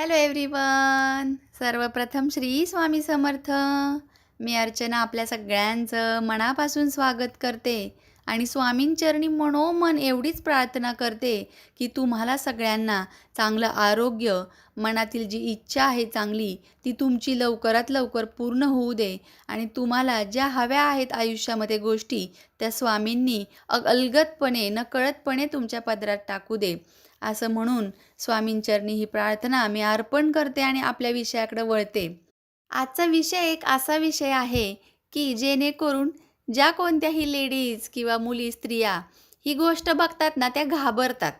Hello everyone सर्वप्रथम श्री स्वामी समर्थ. मी अर्चना आपल्या सगळ्यांचं मनापासून स्वागत करते आणि स्वामींचरणी मनोमन एवढीच प्रार्थना करते की तुम्हाला सगळ्यांना चांगलं आरोग्य मनातील जी इच्छा आहे चांगली ती तुमची लवकरात लवकर पूर्ण होऊ दे आणि तुम्हाला ज्या हव्या आहेत आयुष्यामध्ये गोष्टी त्या स्वामींनी अ अलगदपणे नकळतपणे तुमच्या पदरात टाकू दे. असं म्हणून स्वामींचरणी ही प्रार्थना मी अर्पण करते आणि आपल्या विषयाकडे वळते. आजचा विषय एक असा विषय आहे की जेणेकरून ज्या कोणत्याही लेडीज किंवा मुली स्त्रिया ही गोष्ट बघतात ना त्या घाबरतात.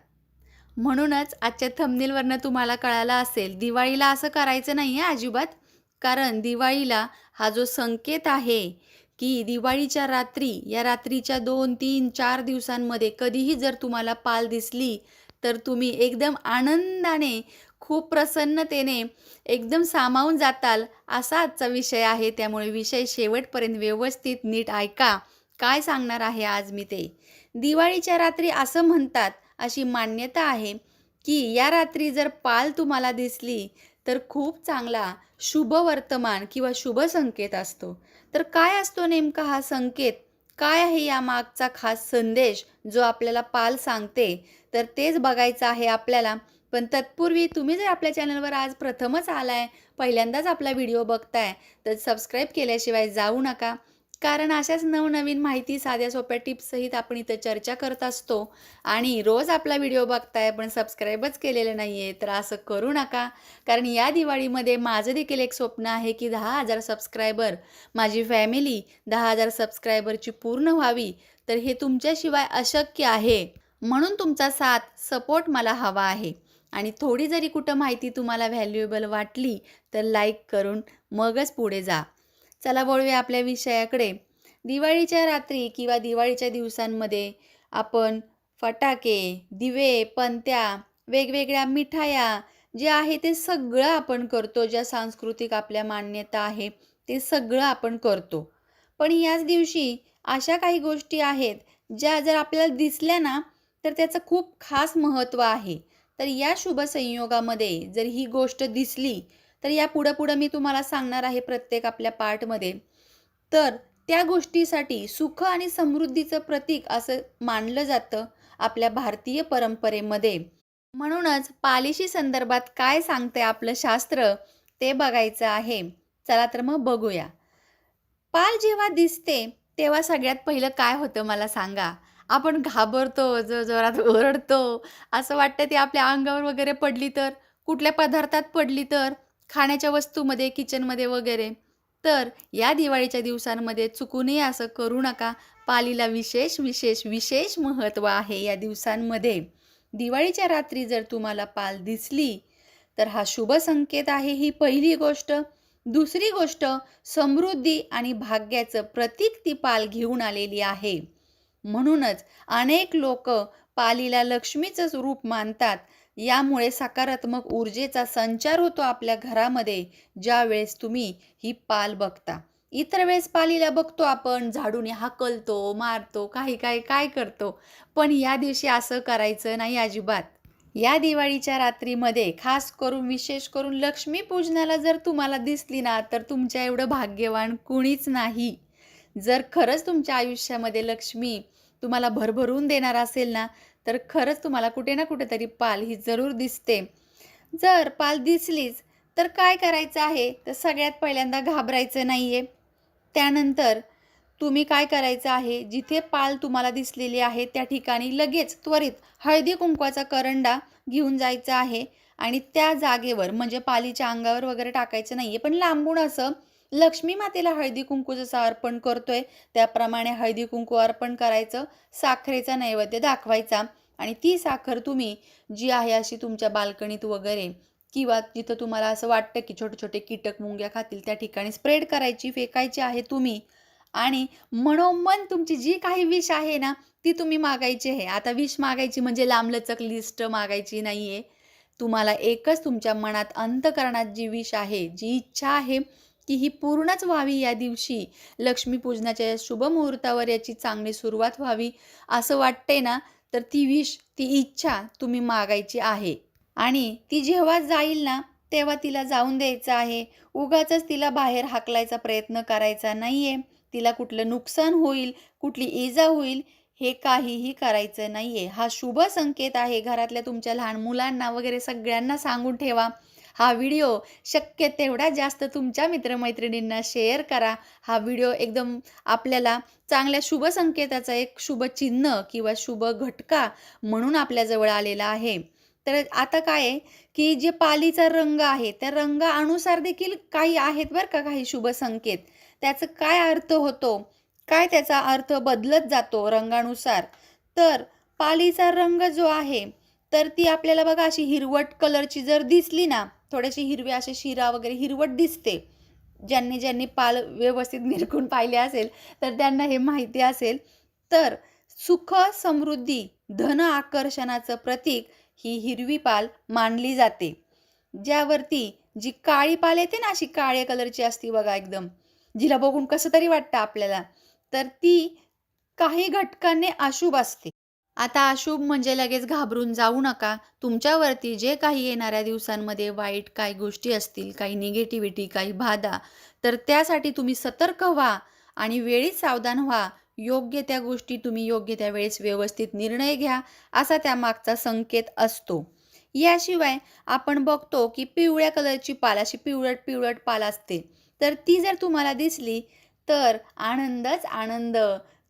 म्हणूनच आजच्या थंबनेलवरनं तुम्हाला कळालं असेल दिवाळीला असं करायचं नाही आहे अजिबात. कारण दिवाळीला हा जो संकेत आहे की दिवाळीच्या रात्री या रात्रीच्या दोन तीन चार दिवसांमध्ये कधीही जर तुम्हाला पाल दिसली तर तुम्ही एकदम आनंदाने खूप प्रसन्नतेने एकदम सामावून जाताल असा आजचा विषय आहे. त्यामुळे विषय शेवटपर्यंत व्यवस्थित नीट ऐका. काय सांगणार आहे आज मी ते? दिवाळीच्या रात्री असं म्हणतात अशी मान्यता आहे की या रात्री जर पाल तुम्हाला दिसली तर खूप चांगला शुभ वर्तमान किंवा शुभ संकेत असतो. तर काय असतो नेमका हा संकेत? काय आहे या मागचा खास संदेश जो आपल्याला पाल सांगते? तर तेच बघायचं आहे आपल्याला. पण तत्पूर्वी तुम्ही जर आपल्या चॅनलवर आज प्रथमच आलाय पहिल्यांदाच आपला व्हिडिओ बघताय तर सबस्क्राईब केल्याशिवाय जाऊ नका. कारण अशाच नवनवीन माहिती साध्या सोप्या टिप्ससहित आपण इथं चर्चा करत असतो. आणि रोज आपला व्हिडिओ बघताय पण सबस्क्राईबच केलेलं नाही आहे तर असं करू नका. कारण या दिवाळीमध्ये माझं देखील एक स्वप्न आहे की दहा हजार सबस्क्रायबर माझी फॅमिली दहा हजार सबस्क्रायबरची पूर्ण व्हावी तर हे तुमच्याशिवाय अशक्य आहे. म्हणून तुमचा साथ सपोर्ट मला हवा आहे. आणि थोडी जरी कुठं माहिती तुम्हाला व्हॅल्युएबल वाटली तर लाईक करून मगच पुढे जा. चला वळूया आपल्या विषयाकडे. दिवाळीच्या रात्री किंवा दिवाळीच्या दिवसांमध्ये आपण फटाके दिवे पणत्या वेगवेगळ्या मिठाया जे आहे ते सगळं आपण करतो ज्या सांस्कृतिक आपल्या मान्यता आहे ते सगळं आपण करतो. पण याच दिवशी अशा काही गोष्टी आहेत ज्या जर आपल्याला दिसल्या ना तर त्याचं खूप खास महत्त्व आहे. तर या शुभ संयोगामध्ये जर ही गोष्ट दिसली तर या पुढं पुढं मी तुम्हाला सांगणार आहे प्रत्येक आपल्या पार्टमध्ये तर त्या गोष्टीसाठी सुख आणि समृद्धीचं प्रतीक असं मानलं जातं आपल्या भारतीय परंपरेमध्ये. म्हणूनच पालिशी संदर्भात काय सांगते आपलं शास्त्र ते बघायचं आहे. चला तर मग बघूया. पाल जेव्हा दिसते तेव्हा सगळ्यात पहिलं काय होतं मला सांगा? आपण घाबरतो जो जोरात ओरडतो असं वाटतं ती आपल्या अंगावर वगैरे पडली तर? कुठल्या पदार्थात पडली तर? खाण्याच्या वस्तूमध्ये किचनमध्ये वगैरे. तर या दिवाळीच्या दिवसांमध्ये चुकूनही असं करू नका. पालीला विशेष विशेष विशेष महत्त्व आहे या दिवसांमध्ये. दिवाळीच्या रात्री जर तुम्हाला पाल दिसली तर हा शुभ संकेत आहे ही पहिली गोष्ट. दुसरी गोष्ट समृद्धी आणि भाग्याचं प्रतीक ती पाल घेऊन आलेली आहे. म्हणूनच अनेक लोक पालीला लक्ष्मीचं रूप मानतात. यामुळे सकारात्मक ऊर्जेचा संचार होतो आपल्या घरामध्ये ज्या वेळेस तुम्ही ही पाल बघता. इतर वेळेस पालीला बघतो आपण झाडूने हाकलतो मारतो काही काही काय करतो. पण या दिवशी असं करायचं नाही अजिबात. या दिवाळीच्या रात्रीमध्ये खास करून विशेष करून लक्ष्मी पूजनाला जर तुम्हाला दिसली ना तर तुमच्या एवढं भाग्यवान कुणीच नाही. जर खरंच तुमच्या आयुष्यामध्ये लक्ष्मी तुम्हाला भरभरून देणार असेल ना तर खरंच तुम्हाला कुठे ना कुठेतरी पाल ही जरूर दिसते. जर पाल दिसलीच तर काय करायचं आहे? तर सगळ्यात पहिल्यांदा घाबरायचं नाही आहे त्यानंतर तुम्ही काय करायचं आहे? जिथे पाल तुम्हाला दिसलेली आहे त्या ठिकाणी लगेच त्वरित हळदी कुंकवाचा करंडा घेऊन जायचा आहे. आणि त्या जागेवर म्हणजे पालीच्या अंगावर वगैरे टाकायचं नाही आहे पण लांबून असं लक्ष्मी मातेला हळदी कुंकू जसं अर्पण करतोय. त्याप्रमाणे हळदी कुंकू अर्पण करायचं. साखरेचा नैवेद्य दाखवायचा. आणि ती साखर तुम्ही जी आहे अशी तुमच्या बाल्कनीत वगैरे किंवा जिथं तुम्हाला असं वाटतं की छोटे छोटे कीटक मुंग्या खातील त्या ठिकाणी स्प्रेड करायची फेकायची आहे तुम्ही. आणि मनोमन तुमची जी काही विश आहे ना ती तुम्ही मागायची आहे. आता विश मागायची म्हणजे लांबलचक लिस्ट मागायची नाही आहे तुम्हाला एकच तुमच्या मनात अंतकरणात जी विश आहे जी इच्छा आहे की ही पूर्णच व्हावी या दिवशी. लक्ष्मीपूजनाच्या या शुभ मुहूर्तावर याची चांगली सुरुवात व्हावी असं वाटते ना? तर ती विश ती इच्छा तुम्ही मागायची आहे. आणि ती जेव्हा जाईल ना तेव्हा तिला जाऊन द्यायचं आहे. उगाचच तिला बाहेर हाकलायचा प्रयत्न करायचा नाही आहे तिला कुठलं नुकसान होईल कुठली इजा होईल हे काहीही करायचं नाही आहे हा शुभ संकेत आहे घरातल्या तुमच्या लहान मुलांना वगैरे सगळ्यांना सांगून ठेवा. हा व्हिडिओ शक्य तेवढा जास्त तुमच्या मित्रमैत्रिणींना शेअर करा. हा व्हिडिओ एकदम आपल्याला चांगल्या शुभ संकेताचा एक शुभ चिन्ह किंवा शुभ घटका म्हणून आपल्याजवळ आलेला आहे. तर आता काय आहे की जे पालीचा रंग आहे त्या रंगानुसार देखील काही आहेत बरं का काही शुभ संकेत. त्याचं काय अर्थ होतो? काय त्याचा अर्थ बदलत जातो रंगानुसार? तर पालीचा रंग जो आहे तर ती आपल्याला बघा अशी हिरवट कलरची जर दिसली ना थोडेसे हिरव्या असे शिरा वगैरे हिरवट दिसते. ज्यांनी ज्यांनी पाल व्यवस्थित निरखून पाहिले असेल तर त्यांना हे माहिती असेल. तर सुख समृद्धी धन आकर्षणाचं प्रतीक ही हिरवी पाल मानली जाते. ज्यावरती जी काळी पाल येते ना अशी काळ्या कलरची असती बघा एकदम. जिला बघून कसं तरी वाटतं आपल्याला. तर ती काही घटकांनी अशुभ असते. आता अशुभ म्हणजे लगेच घाबरून जाऊ नका. तुमच्यावरती जे काही येणाऱ्या दिवसांमध्ये वाईट काही गोष्टी असतील काही निगेटिव्हिटी काही बाधा तर त्यासाठी तुम्ही सतर्क व्हा आणि वेळीच सावधान व्हा. योग्य त्या गोष्टी तुम्ही योग्य त्या वेळेस व्यवस्थित निर्णय घ्या असा त्यामागचा संकेत असतो. याशिवाय आपण बघतो की पिवळ्या कलरची पाल अशी पिवळट पिवळट पाल असते. तर ती जर तुम्हाला दिसली तर आनंदच आनंद.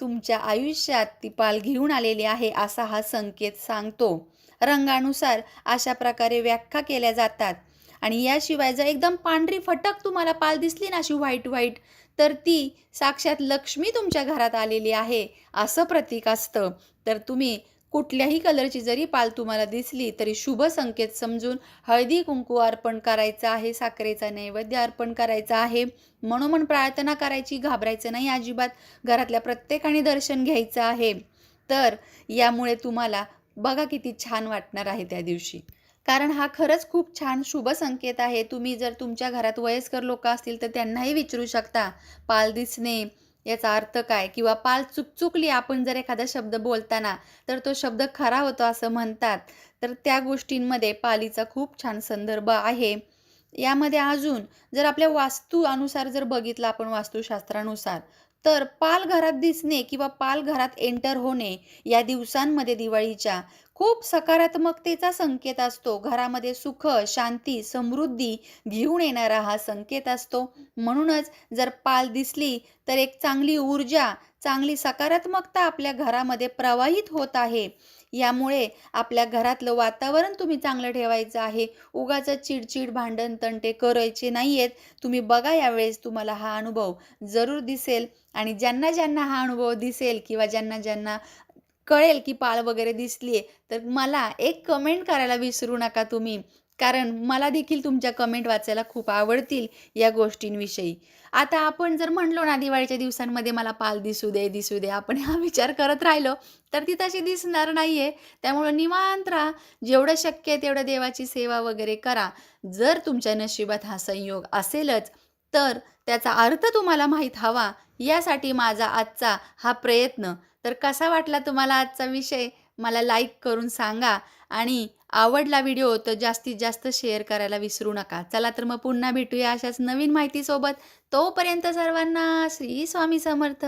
तुमच्या आयुष्यात ती पाल घेऊन आलेली आहे असा हा संकेत सांगतो. रंगानुसार अशा प्रकारे व्याख्या केल्या जातात. आणि याशिवाय जर एकदम पांढरी फटक तुम्हाला पाल दिसली ना अशी व्हाईट व्हाईट तर ती साक्षात लक्ष्मी तुमच्या घरात आलेली आहे असं प्रतीक असतं. तर तुम्ही कुठल्याही कलरची जरी पाल तुम्हाला दिसली तरी शुभ संकेत समजून हळदी कुंकू अर्पण करायचं आहे साखरेचा नैवेद्य अर्पण करायचा आहे. म्हणून प्रार्थना करायची घाबरायचं नाही अजिबात. घरातल्या प्रत्येकाने दर्शन घ्यायचं आहे. तर यामुळे तुम्हाला बघा किती छान वाटणार आहे त्या दिवशी. कारण हा खरंच खूप छान शुभ संकेत आहे. तुम्ही जर तुमच्या घरात वयस्कर लोक असतील तर त्यांनाही विचारू शकता. पाल दिसणे याचा अर्थ काय? किंवा पाल चुकचुकली आपण जर एखादा शब्द बोलताना तर तो शब्द खरा होतो असं म्हणतात. तर त्या गोष्टींमध्ये पालीचा खूप छान संदर्भ आहे. यामध्ये अजून जर आपल्या वास्तू अनुसार जर बघितलं आपण वास्तुशास्त्रानुसार तर पाल घरात दिसणे किंवा पाल घरात एंटर होणे या दिवसांमध्ये दिवाळीच्या खूप सकारात्मकतेचा संकेत असतो. घरामध्ये सुख शांती समृद्धी घेऊन येणारा हा संकेत असतो. म्हणूनच जर पाल दिसली तर एक चांगली ऊर्जा चांगली सकारात्मकता आपल्या घरामध्ये प्रवाहित होत आहे. यामुळे आपल्या घरातलं वातावरण तुम्ही चांगलं ठेवायचं आहे. उगाच चिडचिड भांडण तंटे करायचे नाही आहेत तुम्ही बघा यावेळेस तुम्हाला हा अनुभव जरूर दिसेल. आणि ज्यांना ज्यांना हा अनुभव दिसेल किंवा ज्यांना ज्यांना कळेल की पाळ वगैरे दिसली आहे तर मला एक कमेंट करायला विसरू नका तुम्ही. कारण मला देखील तुमच्या कमेंट वाचायला खूप आवडतील या गोष्टींविषयी. आता आपण जर म्हणलो ना दिवाळीच्या दिवसांमध्ये मला पाल दिसू दे दिसू दे आपण हा विचार करत राहिलो तर ती तशी दिसणार नाही आहे त्यामुळं निवांत राहा. जेवढं शक्य आहे तेवढं देवाची सेवा वगैरे करा. जर तुमच्या नशिबात हा संयोग असेलच तर त्याचा अर्थ तुम्हाला माहीत हवा. यासाठी माझा आजचा हा प्रयत्न. तर कसा वाटला तुम्हाला आजचा विषय? मला लाईक करून सांगा. आणि आवडला व्हिडिओ तर जास्तीत जास्त शेअर करायला विसरू नका. चला तर मग पुन्हा भेटूया अशाच नवीन माहितीसोबत. तोपर्यंत सर्वांना श्री स्वामी समर्थ.